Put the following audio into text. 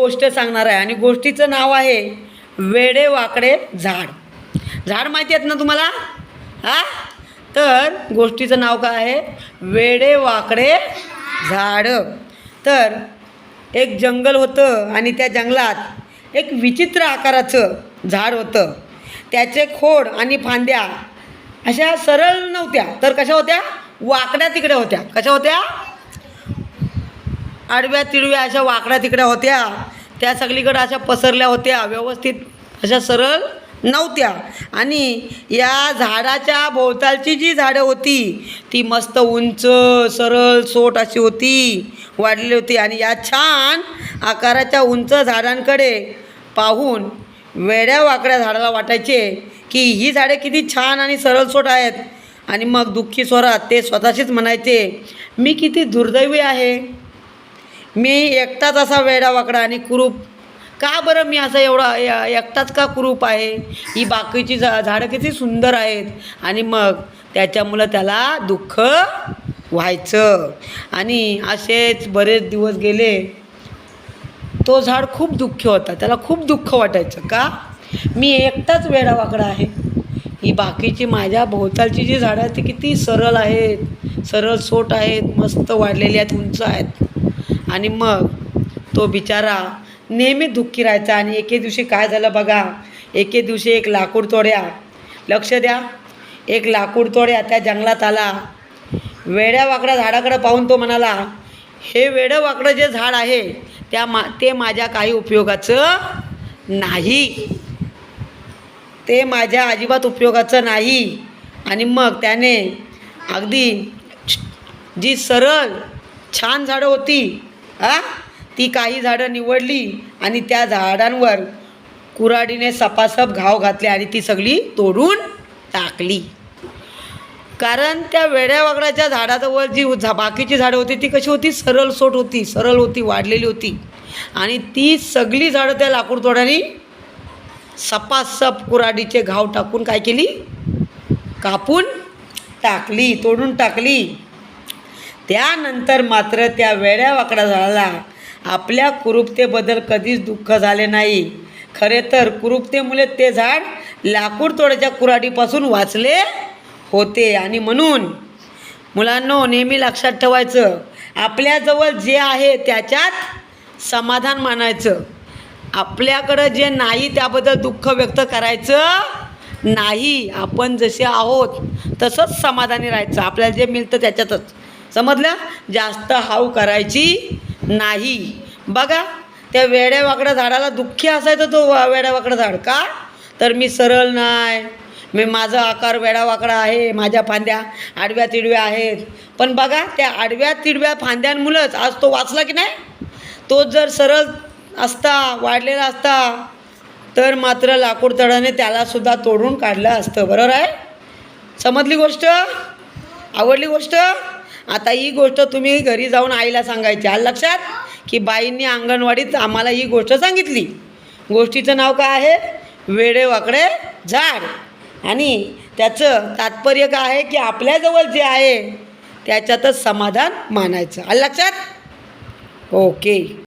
गोष्ट सांगणार आहे. आणि गोष्टीचं नाव आहे वेडे वाकडे झाड. झाड माहिती आहेत ना तुम्हाला? हा? तर गोष्टीचं नाव काय आहे? वेडे वाकडे झाड. तर एक जंगल होतं आणि त्या जंगलात एक विचित्र आकाराचं झाड होतं. त्याचे खोड आणि फांद्या अशा सरळ नव्हत्या. तर कशा होत्या? वाकड्या तिकड्या होत्या. कशा होत्या? आडव्या तिडव्या अशा वाकड्या तिकड्या होत्या. त्या सगळीकडे अशा पसरल्या होत्या. व्यवस्थित अशा सरळ नव्हत्या. आणि या झाडाच्या भोवतालची जी झाडं होती ती मस्त उंच सरळ सोट अशी होती वाढलेली होती. आणि या छान आकाराच्या उंच झाडांकडे पाहून वेड्या वाकड्या झाडाला वाटायचे की ही झाडे किती छान आणि सरळसोट आहेत. आणि मग दुःखी स्वरात ते स्वतःशीच म्हणायचे मी किती दुर्दैवी आहे. मी एकटाच असा वेडावाकडा आणि कुरूप. का बरं मी असं एवढा या- एकटाच का कुरूप आहे? ही बाकीची झा झाडं किती सुंदर आहेत. आणि मग त्याच्यामुळं त्याला दुःख व्हायचं. आणि असेच बरेच दिवस गेले. तो झाड खूप दुःखी होता. त्याला खूप दुःख वाटायचं. का? मी एकटाच वेडावाकडा आहे. ही बाकीची माझ्या भोवतालची जी झाडं आहेत ती किती सरळ आहेत. सरळ सोट आहेत मस्त वाढलेली आहेत उंच आहेत. आणि मग तो बिचारा नेहमी दुःखी राहायचा आणि एके दिवशी काय झालं बघा? एके दिवशी एक लाकूड तोड्या. लक्ष द्या. एक लाकूड तोड्या त्या जंगलात आला. वेड्या वाकड्या पाहून तो म्हणाला हे वेडं वाकडं जे झाड आहे त्या मा ते माझ्या काही उपयोगाचं नाही. ते माझ्या अजिबात उपयोगाचं नाही. आणि मग त्याने अगदी जी सरळ छान झाडं होती आ ती काही झाडं निवडली आणि त्या झाडांवर कुऱ्हाडीने सपासप घाव घातले आणि ती सगळी तोडून टाकली. कारण त्या वेड्यावागडाच्या झाडाजवळ जी झा बाकीची झाडं होती ती कशी होती? सरळ सोट होती सरळ होती वाढलेली होती. आणि ती सगळी झाडं त्या लाकूड तोड्याने सपासप कुऱ्हाडीचे घाव टाकून काय केली? कापून टाकली तोडून टाकली. त्यानंतर मात्र त्या वेड्या वाकड्या झाडाला आपल्या कुरूपतेबद्दल कधीच दुःख झाले नाही. खरे तर कुरूपतेमुळे ते झाड लाकूड तोड्याच्या कुऱ्हाडीपासून वाचले होते. आणि म्हणून मुलांनो नेहमी लक्षात ठेवायचं आपल्याजवळ जे आहे त्याच्यात समाधान मानायचं. आपल्याकडं जे नाही त्याबद्दल दुःख व्यक्त करायचं नाही. आपण जसे आहोत तसंच समाधानी राहायचं. आपल्याला जे मिळतं त्याच्यातच. समजलं? जास्त हाव करायची नाही. बघा त्या वेड्यावाकडं झाडाला दुःखी असायचं तो वेड्यावाकडं झाड. का? तर मी सरळ नाही. मी माझा आकार वेडावाकडा आहे. माझ्या फांद्या आडव्या तिडव्या आहेत. पण बघा त्या आडव्या तिडव्या फांद्यांमुळंच आज तो वाचला की नाही? तो जर सरळ असता वाढलेला असता तर मात्र लाकूडतडाने त्यालासुद्धा तोडून काढलं असतं. बरोबर आहे? समजली गोष्ट? आवडली गोष्ट? आता ही गोष्ट तुम्ही घरी जाऊन आईला सांगायची. आलं लक्षात? की बाईंनी अंगणवाडीत आम्हाला ही गोष्ट सांगितली. गोष्टीचं नाव काय आहे? वेडे वाकडे झाड. आणि त्याचं तात्पर्य काय आहे? की आपल्याजवळ जे आहे त्याच्यातच समाधान मानायचं. आलं लक्षात? ओके.